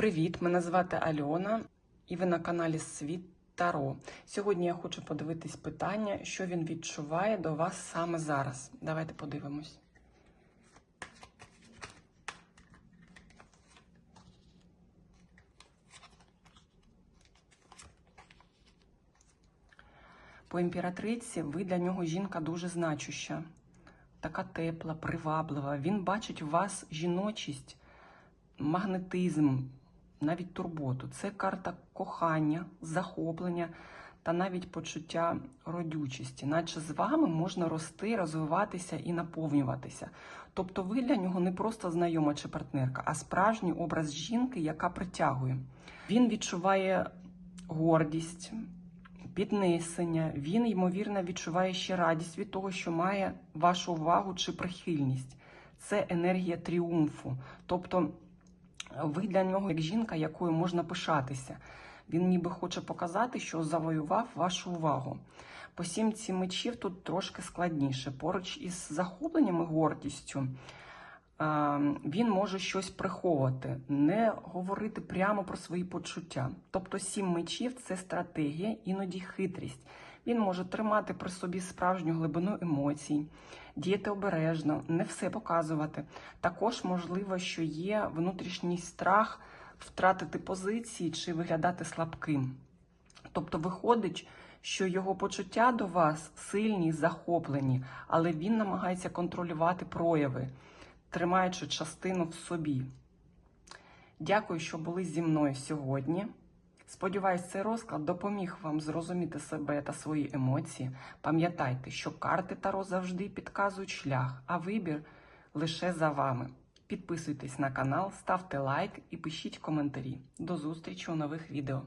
Привіт! Мене звати Альона, і ви на каналі Світ Таро. Сьогодні я хочу подивитись питання, що він відчуває до вас саме зараз. Давайте подивимось. По імператриці ви для нього жінка дуже значуща, така тепла, приваблива. Він бачить у вас жіночість, магнетизм, навіть турботу. Це карта кохання, захоплення та навіть почуття родючості, наче з вами можна рости, розвиватися і наповнюватися. Тобто ви для нього не просто знайома чи партнерка, а справжній образ жінки, яка притягує. Він відчуває гордість, піднесення. Він, ймовірно, відчуває ще радість від того, що має вашу увагу чи прихильність. Це енергія тріумфу. Тобто ви для нього як жінка, якою можна пишатися. Він ніби хоче показати, що завоював вашу увагу. По сімці мечів тут трошки складніше. Поруч із захопленням і гордістю він може щось приховувати, не говорити прямо про свої почуття. Тобто сім мечів це стратегія, іноді хитрість. Він може тримати при собі справжню глибину емоцій, діяти обережно, не все показувати. Також можливо, що є внутрішній страх втратити позиції чи виглядати слабким. Тобто виходить, що його почуття до вас сильні, захоплені, але він намагається контролювати прояви, тримаючи частину в собі. Дякую, що були зі мною сьогодні. Сподіваюсь, цей розклад допоміг вам зрозуміти себе та свої емоції. Пам'ятайте, що карти Таро завжди підказують шлях, а вибір лише за вами. Підписуйтесь на канал, ставте лайк і пишіть коментарі. До зустрічі у нових відео.